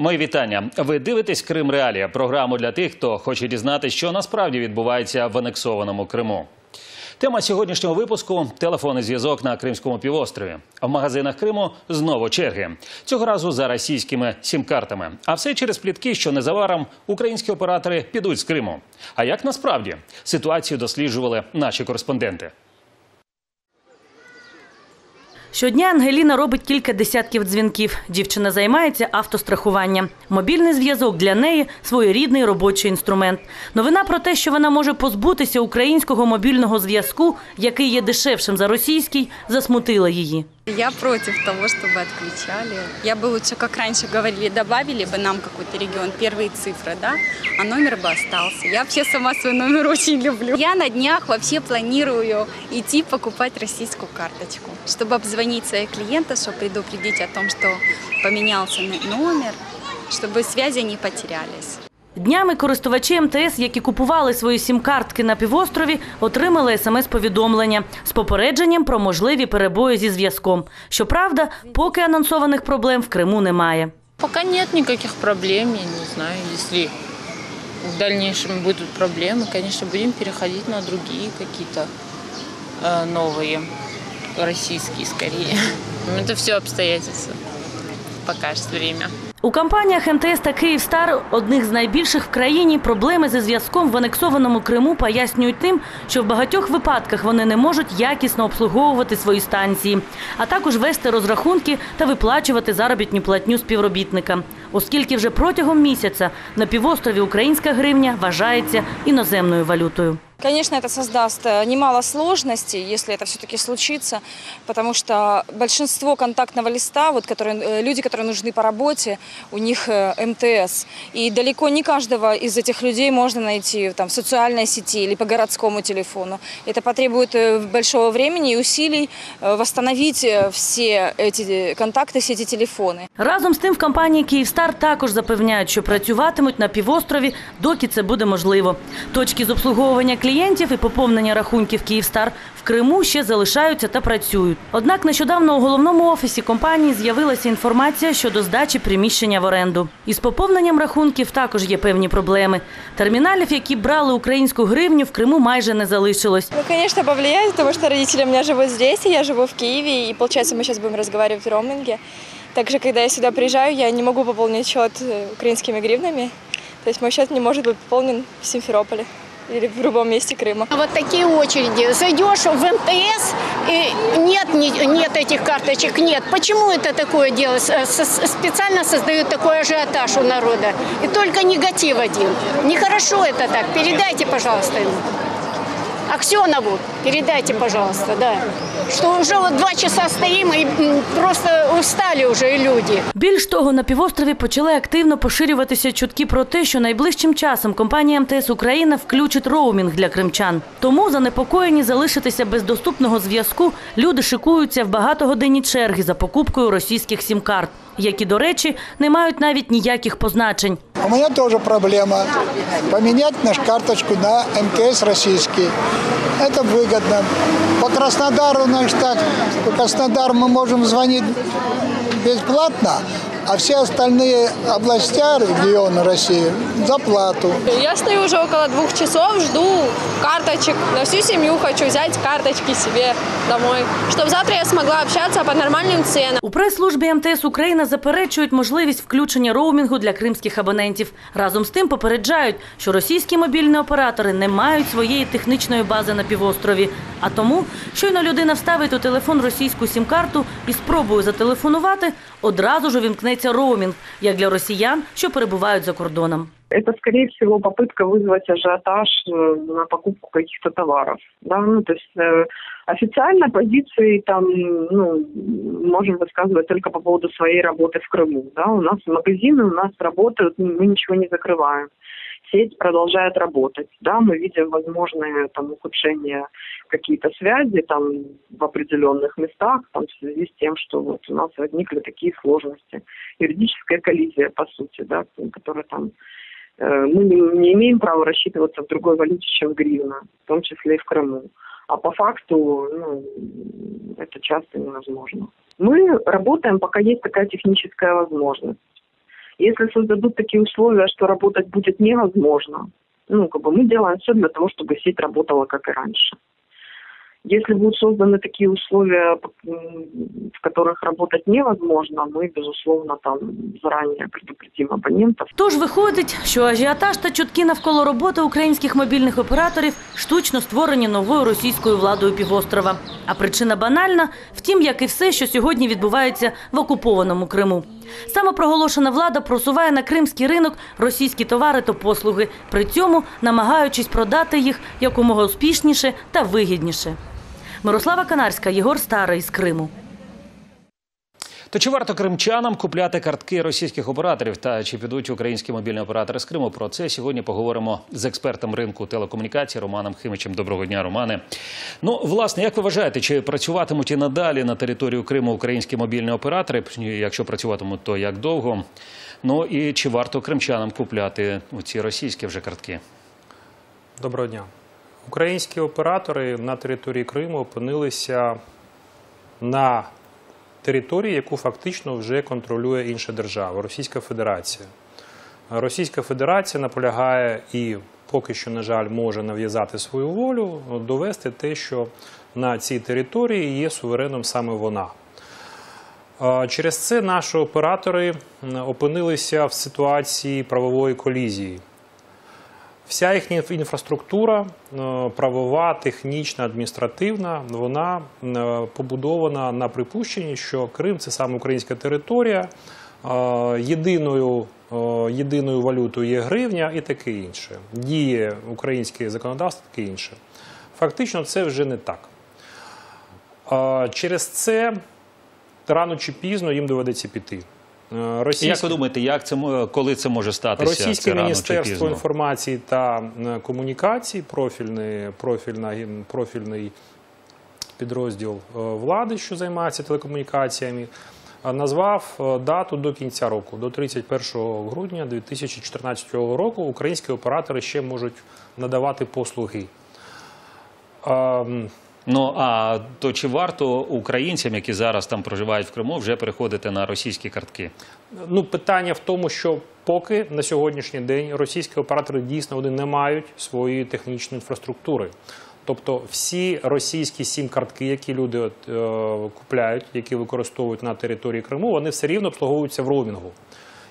Мої вітання. Ви дивитесь Крим Реалія, програму для тих, хто хоче дізнатися, що насправді відбувається в анексованому Криму. Тема сьогоднішнього випуску телефонний зв'язок на Кримському півострові. В магазинах Криму знову черги. Цього разу за російськими сім-картами. А все через плітки, що незабаром українські оператори підуть з Криму. А як насправді ситуацію досліджували наші кореспонденти? Щодня Ангеліна робить кілька десятків дзвінків. Дівчина займається автострахуванням. Мобільний зв'язок для неї своєрідний робочий інструмент. Новина про те, що вона може позбутися українського мобільного зв'язку, який є дешевшим за російський, засмутила її. Я против того, чтобы отключали. Я бы лучше, как раньше говорили, добавили бы нам какой-то регион, первые цифры, да, а номер бы остался. Я вообще сама свой номер очень люблю. Я на днях вообще планирую идти покупать российскую карточку, чтобы обзвонить своих клиентов, чтобы предупредить о том, что поменялся номер, чтобы связи не потерялись. Днями користувачі МТС, які купували свої сім-картки на півострові, отримали смс-повідомлення з попередженням про можливі перебої зі зв'язком. Щоправда, поки анонсованих проблем в Криму немає. Пока нет никаких проблем, я не знаю, если в дальнейшем будут проблемы, конечно, будем переходить на другие какие-то э, новые, российские скорее. Ну, Это все обстоятельства. Пока что время. У компаніях МТС та Київстар, одних з найбільших в країні, проблеми зі зв'язком в анексованому Криму пояснюють тим, що в багатьох випадках вони не можуть якісно обслуговувати свої станції, а також вести розрахунки та виплачувати заробітну платню співробітникам, оскільки вже протягом місяця на півострові українська гривня вважається іноземною валютою. Конечно, это создаст э, немало сложностей, если это все-таки случится, потому что большинство контактного листа, вот, которые, э, люди, которые нужны по работе, у них э, МТС. И далеко не каждого из этих людей можно найти там, в социальной сети или по городскому телефону. Это потребует э, большого времени и усилий э, восстановить э, все эти контакты, все эти телефоны. Разом з тим в компанії Київстар також запевняють, що працюватимуть на півострові, доки це буде можливо. Точки з обслуговування клієнтів і поповнення рахунків Київстар Криму ще залишаються та працюють. Однак нещодавно у головному офісі компанії з'явилася інформація щодо здачі приміщення в оренду. Із поповненням рахунків також є певні проблеми. Терміналів, які брали українську гривню, в Криму майже не залишилось. Ну, конечно, повлияет, потому что родители у меня живут здесь, и я живу в Киеве, и получается, мы сейчас будем разговаривать в роуминге. Также, когда я сюда приезжаю, я не могу пополнить счет э, украинскими гривнами. То есть мой счет не может быть пополнен в Симферополе или в другом месте Крыма. Вот такие очереди. Зайдешь в МТС, и нет, ни- нет этих карточек, нет. Почему это такое делается? С- с- Специально создают такой ажиотаж у народа. И только негатив один. Нехорошо это так. Передайте, пожалуйста, ему. Аксенову передайте, пожалуйста, да. Что уже вот два часа стоим и просто устали уже и люди. Більш того, на півострові почали активно поширюватися чутки про те, що найближчим часом компанія МТС Україна включить роумінг для кримчан. Тому занепокоєні залишитися без доступного зв'язку люди шикуються в багатогодинні черги за покупкою російських сім-карт, які, до речі, не мають навіть ніяких позначень. У меня тоже проблема. Поменять нашу карточку на МТС российский. Это выгодно. По Краснодару наш так. По Краснодару мы можем звонить бесплатно, а все остальные областя, регионы России за плату. Я стою уже около двух часов, жду карточек. На всю семью хочу взять карточки себе домой, чтобы завтра я смогла общаться по нормальным ценам. У прес-службі МТС Україна заперечують можливість включення роумінгу для кримських абонентів. Разом з тим попереджають, що російські мобільні оператори не мають своєї технічної бази на півострові. А тому, щойно людина вставить у телефон російську сім-карту і спробує зателефонувати, одразу ж увімкнеться роумінг, як для росіян, що перебувають за кордоном. это, скорее всего, попытка вызвать ажиотаж э, на покупку каких-то товаров. Да? Ну, то есть э, официально позиции там, ну, можем высказывать только по поводу своей работы в Крыму. Да? У нас магазины у нас работают, мы ничего не закрываем. Сеть продолжает работать. Да? Мы видим возможные там, ухудшения какие-то связи там, в определенных местах там, в связи с тем, что вот у нас возникли такие сложности. Юридическая коллизия, по сути, да, которая там Э, мы не, не имеем права рассчитываться в другой валюте, чем гривна, в том числе и в Крыму. А по факту ну, это часто невозможно. Мы работаем, пока есть такая техническая возможность. Если создадут такие условия, что работать будет невозможно, ну, как бы мы делаем все для того, чтобы сеть работала как и раньше. Если будут созданы такие условия, м, в которых работать невозможно, мы, безусловно, там заранее предупредим абонентов. Тож виходить, що ажіотаж та чутки навколо роботи українських мобільних операторів штучно створені новою російською владою півострова. А причина банальна, втім, як і все, що сьогодні відбувається в окупованому Криму. Самопроголошена влада просуває на кримський ринок російські товари та послуги, при цьому намагаючись продати їх якомога успішніше та вигідніше. Мирослава Канарська, Єгор Старий з Криму. То чи варто кримчанам купляти картки російських операторів та чи підуть українські мобільні оператори з Криму? Про це сьогодні поговоримо з експертом ринку телекомунікацій Романом Химичем. Доброго дня, Романе. Ну, власне, як ви вважаєте, чи працюватимуть і надалі на території Криму українські мобільні оператори? Якщо працюватимуть, то як довго? Ну і чи варто кримчанам купляти ці російські вже картки? Доброго дня. Українські оператори на території Криму опинилися на території, яку фактично вже контролює інша держава Російська Федерація. Російська Федерація наполягає і поки що, на жаль, може нав'язати свою волю, довести те, що на цій території є сувереном саме вона. Через це наші оператори опинилися в ситуації правової колізії. Вся їхня інфраструктура, е, правова, технічна, адміністративна, вона е, побудована на припущенні, що Крим це саме українська територія, е, єдиною, єдиною валютою є гривня і таке інше. Діє українське законодавство, таке інше. Фактично, це вже не так. Через це рано чи пізно їм доведеться піти. Е, Як ви думаєте, як це коли це може статися? Російське чи міністерство пізно? інформації та е, комунікацій, профільний, профільна, профільний підрозділ е, влади, що займається телекомунікаціями, е, назвав дату до кінця року, до 31 грудня 2014 року. Українські оператори ще можуть надавати послуги. Ну а то чи варто українцям, які зараз там проживають в Криму, вже переходити на російські картки? Ну, питання в тому, що поки на сьогоднішній день російські оператори дійсно вони не мають своєї технічної інфраструктури. Тобто всі російські сім-картки, які люди е, купляють, які використовують на території Криму, вони все рівно обслуговуються в роумінгу.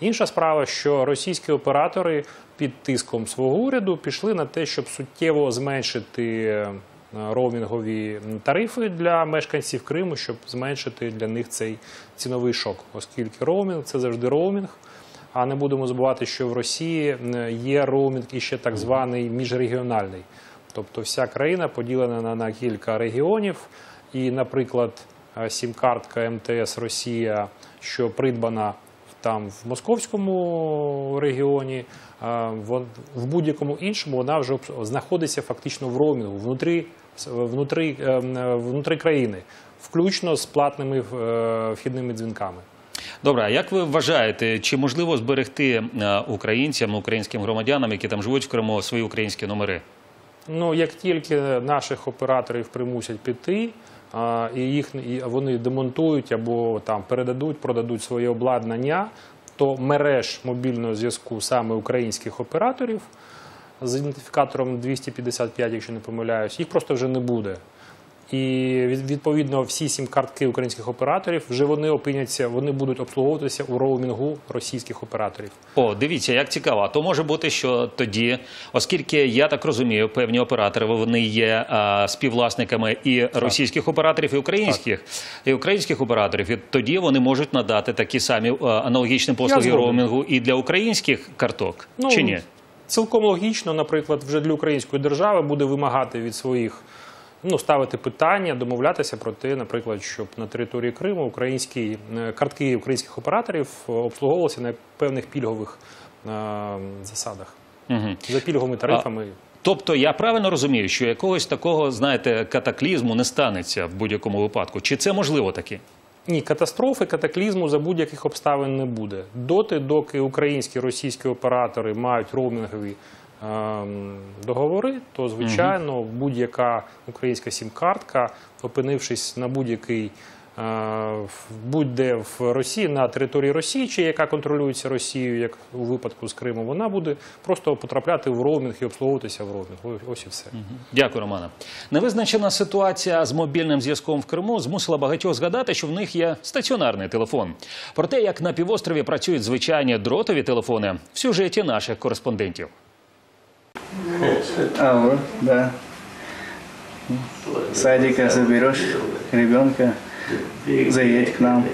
Інша справа, що російські оператори під тиском свого уряду пішли на те, щоб суттєво зменшити роумінгові тарифи для мешканців Криму, щоб зменшити для них цей ціновий шок, оскільки роумінг це завжди роумінг. А не будемо забувати, що в Росії е, є роумінг і ще так званий міжрегіональний. Тобто вся країна поділена на, кілька регіонів. І, наприклад, е, сім-картка МТС Росія, що придбана там в московському регіоні, е, в будь-якому іншому вона вже знаходиться фактично в роумінгу внутрі, внутрі, е, внутрі країни, включно з платними е, вхідними дзвінками. Добре, а як ви вважаєте, чи можливо зберегти е, українцям, українським громадянам, які там живуть в Криму, свої українські номери? Ну, як тільки наших операторів примусять піти, а, і їх і вони демонтують або там передадуть, продадуть своє обладнання, то мереж мобільного зв'язку саме українських операторів з ідентифікатором 255, якщо не помиляюсь, їх просто вже не буде. І відповідно всі сім картки українських операторів вже вони опиняться, вони будуть обслуговуватися у роумінгу російських операторів. О, дивіться, як цікаво. А то може бути, що тоді, оскільки я так розумію, певні оператори вони є а, співвласниками і російських операторів, і українських, і українських операторів. І тоді вони можуть надати такі самі а, аналогічні послуги роумінгу і для українських карток, Ну, чи ні? Цілком логічно, наприклад, вже для української держави буде вимагати від своїх, ну, ставити питання, домовлятися про те, наприклад, щоб на території Криму українські е, картки українських операторів обслуговувалися на певних пільгових е, засадах. Угу. За пільговими тарифами. Тобто я правильно розумію, що якогось такого, знаєте, катаклізму не станеться в будь-якому випадку. Чи це можливо таки? Ні, катастрофи, катаклізму за будь-яких обставин не буде. Доти, доки українські російські оператори мають роумінгові ем, договори, то звичайно будь-яка українська сім-картка, опинившись на будь-який будь-де в Росії на території Росії, чи яка контролюється Росією, як у випадку з Криму, вона буде просто потрапляти в роумінг і обслуговуватися в роумінг. Ось- і все. Дякую, Романе. Невизначена ситуація з мобільним зв'язком в Криму змусила багатьох згадати, що в них є стаціонарний телефон. Про те, як на півострові працюють звичайні дротові телефони, в сюжеті наших кореспондентів. Алло, да. Садика заберешь ребенка, заедь к нам.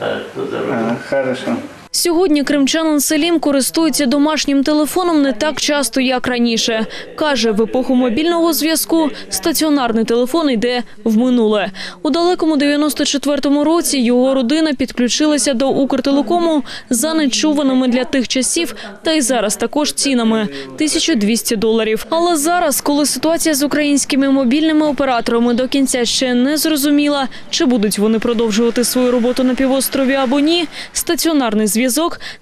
А, хорошо. Сьогодні кримчанин Селім користується домашнім телефоном не так часто, як раніше. Каже, в епоху мобільного зв'язку стаціонарний телефон йде в минуле. У далекому 94-му році його родина підключилася до Укртелекому за нечуваними для тих часів, та й зараз також цінами – 1200 доларів. Але зараз, коли ситуація з українськими мобільними операторами до кінця ще не зрозуміла, чи будуть вони продовжувати свою роботу на півострові або ні, стаціонарний зв'язок –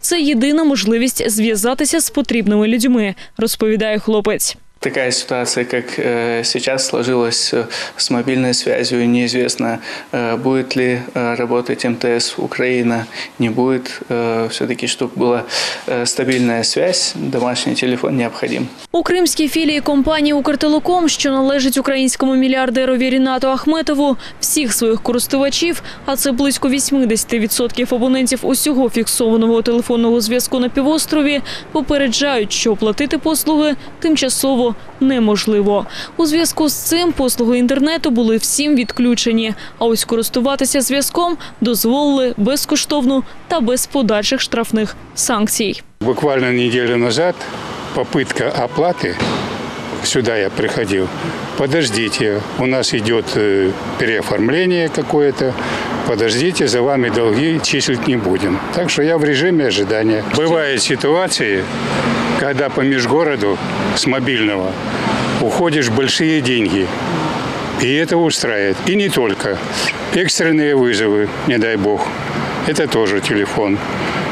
це єдина можливість зв'язатися з потрібними людьми, розповідає хлопець. Такая ситуация, как э, сейчас сложилась э, с мобильной связью, неизвестно, э, будет ли э, работать МТС Украина, не будет. Э, Все-таки, чтобы была э, стабильная связь, домашний телефон необходим. У кримській філії компанії «Укртелеком», що належить українському мільярдерові Рінату Ахметову, всіх своїх користувачів, а це близько 80% абонентів усього фіксованого телефонного зв'язку на півострові, попереджають, що оплатити послуги тимчасово неможливо. У зв'язку з цим послуги інтернету були всім відключені, а ось користуватися зв'язком дозволили безкоштовно та без подальших штрафних санкцій. Буквально неделю назад попытка оплаты, сюда я приходил, подождите, у нас идет э, переоформление какое-то, подождите, за вами долги числить не будем. Так что я в режиме ожидания. Бывают ситуации, когда по межгороду с мобильного уходишь большие деньги, и это устраивает. И не только. Экстренные вызовы, не дай бог, это тоже телефон.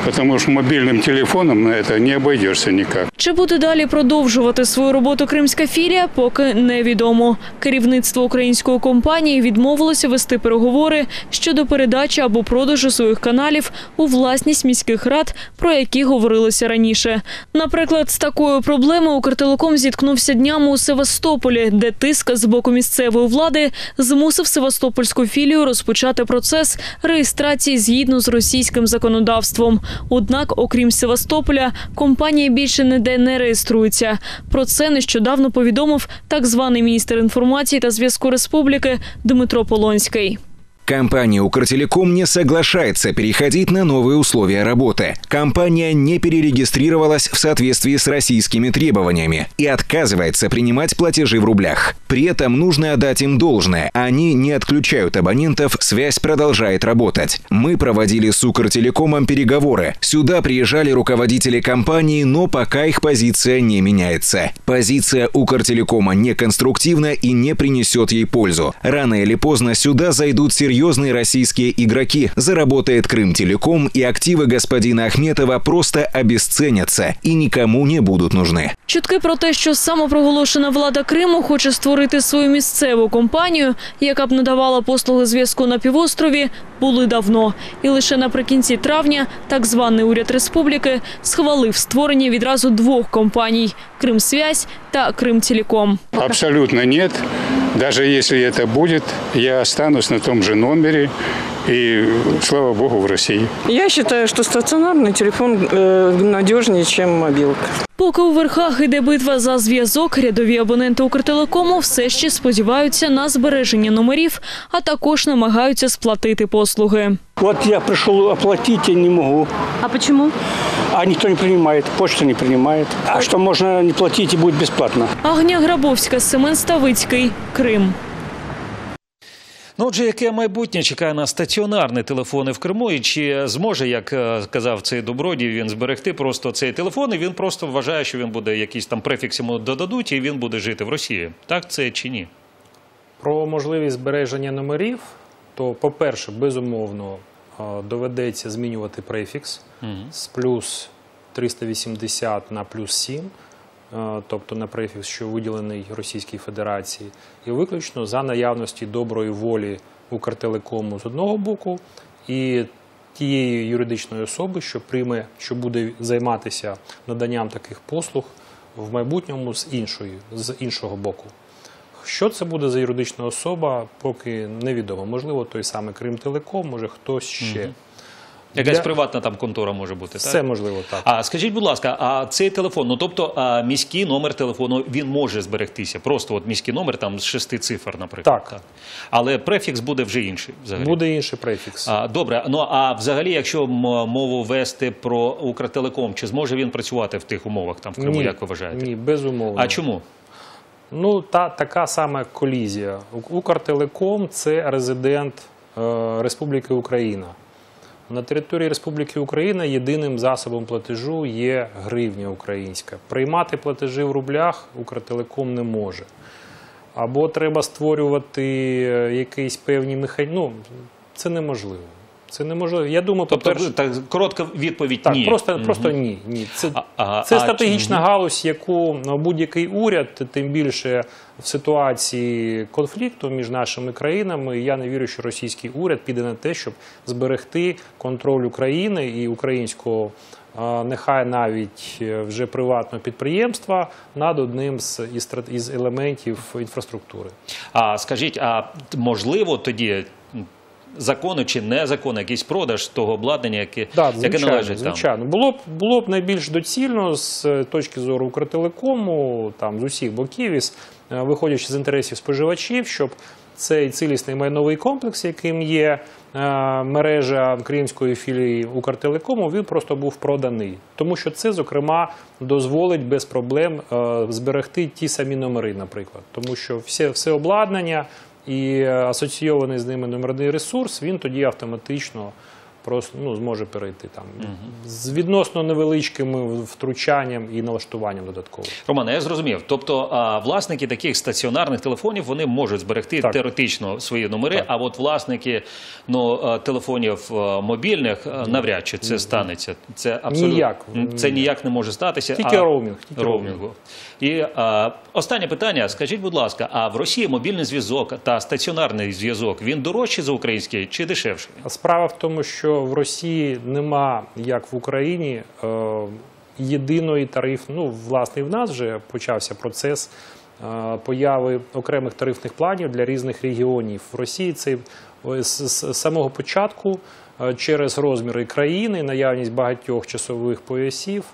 Потому что мобильным телефоном на это не обойдешься никак. Чи буде далі продовжувати свою роботу кримська філія, поки невідомо. Керівництво української компанії відмовилося вести переговори щодо передачі або продажу своїх каналів у власність міських рад, про які говорилося раніше. Наприклад, з такою проблемою Укртелеком зіткнувся днями у Севастополі, де тиск з боку місцевої влади змусив Севастопольську філію розпочати процес реєстрації згідно з російським законодавством. Однак, окрім Севастополя, компанія більше ніде не реєструється. Про це нещодавно повідомив так званий міністр інформації та зв'язку республіки Дмитро Полонський. Компания «Укртелеком» не соглашается переходить на новые условия работы. Компания не перерегистрировалась в соответствии с российскими требованиями и отказывается принимать платежи в рублях. При этом нужно отдать им должное. Они не отключают абонентов, связь продолжает работать. Мы проводили с «Укртелекомом» переговоры. Сюда приезжали руководители компании, но пока их позиция не меняется. Позиция «Укртелекома» неконструктивна и не принесет ей пользу. Рано или поздно сюда зайдут серьезные российские игроки, заработает Крым-Телеком, и активы господина Ахметова просто обесценятся и никому не будут нужны. Чутки про те, що самопроголошена влада Криму хоче створити свою місцеву компанію, яка б надавала послуги зв'язку на півострові, були давно. І лише наприкінці травня так званий уряд республіки схвалив створення відразу двох компаній – «Кримсвязь» та «Кримтелеком». Абсолютно нет. Даже если это будет, я останусь на том же номере. И, слава богу, в России. Я считаю, что стационарный телефон э, надежнее, чем мобилка. Поки у верхах іде битва за зв'язок, рядові абоненти Укртелекому все ще сподіваються на збереження номерів, а також намагаються сплатити послуги. Вот я пришел оплатить, я не могу. А почему? А никто не принимает, почта не принимает. А что можно не платить и будет бесплатно? Агня Грабовська, Семен Ставицький, Крим. Ну, отже, яке майбутнє чекає на стаціонарні телефони в Криму, і чи зможе, як е, казав цей добродій, він зберегти просто цей телефон, і він просто вважає, що він буде якийсь там префікс йому додадуть, і він буде жити в Росії. Так це чи ні? Про можливість збереження номерів, то, по-перше, безумовно, е, доведеться змінювати префікс з плюс 380 на плюс 7, е, тобто на префікс, що виділений Російській Федерації, і виключно за наявності доброї волі Укртелекому з одного боку і тієї юридичної особи, що прийме, що буде займатися наданням таких послуг в майбутньому з іншої, з іншого боку. Що це буде за юридична особа, поки невідомо. Можливо, той самий Кримтелеком, може хтось ще. Мгм. Якась Для- приватна там контора може бути, Все можливо так. А скажіть, будь ласка, а цей телефон, ну тобто а, міський номер телефону він може зберегтися. Просто от міський номер там з шести цифр, наприклад. Так. Але префікс буде вже інший. Взагалі. Буде інший префікс. А, добре, ну а взагалі, якщо м- мову вести про Укртелеком, чи зможе він працювати в тих умовах там в Криму, як ви вважаєте? Ні, безумовно. А чому? Ну, та, така сама колізія. У- Укртелеком це резидент е, Республіки Україна. На території Республіки Україна єдиним засобом платежу є гривня українська. Приймати платежі в рублях Укртелеком не може. Або треба створювати якийсь якісь певні механізми. Ну, це неможливо. Це неможливо. Я думаю, Тобто, по-перше, так, коротка відповідь так, ні. просто, Мгм. просто ні. ні. Це, а- це а- стратегічна мгм. галузь, яку ну, будь-який уряд, тим більше в ситуації конфлікту між нашими країнами, я не вірю, що російський уряд піде на те, щоб зберегти контроль України і українського. Нехай навіть е, вже приватного підприємства над одним з із із елементів інфраструктури. А скажіть, а можливо тоді м, законно чи незаконно якийсь продаж того обладнання, яке, Да, яке звичайно, звичайно. Було б було б найбільш доцільно з е, точки зору Укртелекому, там з усіх боків, із е, виходячи з інтересів споживачів, щоб цей цілісний майновий комплекс, яким є е, мережа кримської філії Укртелекому, він просто був проданий, тому що це зокрема дозволить без проблем е, зберегти ті самі номери, наприклад, тому що все, все обладнання і е, асоційований з ними номерний ресурс, він тоді автоматично просто ну, зможе перейти там з відносно невеличким втручанням і налаштуванням додатково. Романе, я зрозумів. Тобто а, власники таких стаціонарних телефонів вони можуть зберегти теоретично свої номери, а от власники ну, телефонів мобільних навряд чи це станеться. Це абсолютно Ніяк. Це ніяк не може статися. Тільки а... роумінг, тільки роумінгу. І а, останнє питання. Скажіть, будь ласка, а в Росії мобільний зв'язок та стаціонарний зв'язок він дорожчий за український чи дешевший? Справа в тому, що в Росії нема, як в Україні, е, єдиної тариф. Ну, власне, в нас вже почався процес е, появи окремих тарифних планів для різних регіонів. В Росії це з, самого початку е, через розміри країни, наявність багатьох часових поясів,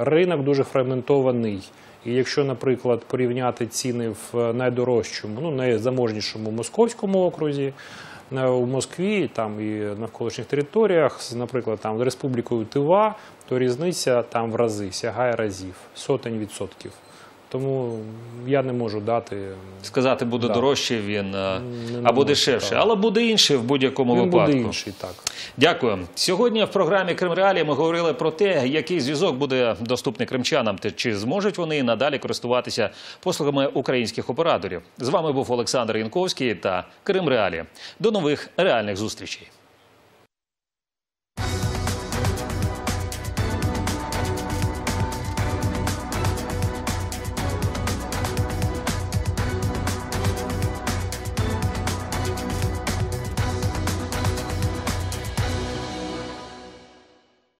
ринок дуже фрагментований. І якщо, наприклад, порівняти ціни в найдорожчому, ну найзаможнішому московському окрузі, у Москві там і навколишніх територіях, наприклад, там Республікою Тива, то різниця там в рази сягає разів, сотень відсотків. Тому я не можу дати Сказати буде Да. дорожче він не або можу, дешевше, так. але буде інше в будь-якому випадку. буде інший, так. Дякую. Сьогодні в програмі Крим Реалії ми говорили про те, який зв'язок буде доступний кримчанам, та чи зможуть вони надалі користуватися послугами українських операторів. З вами був Олександр Янковський та Крим Реалії. До нових реальних зустрічей.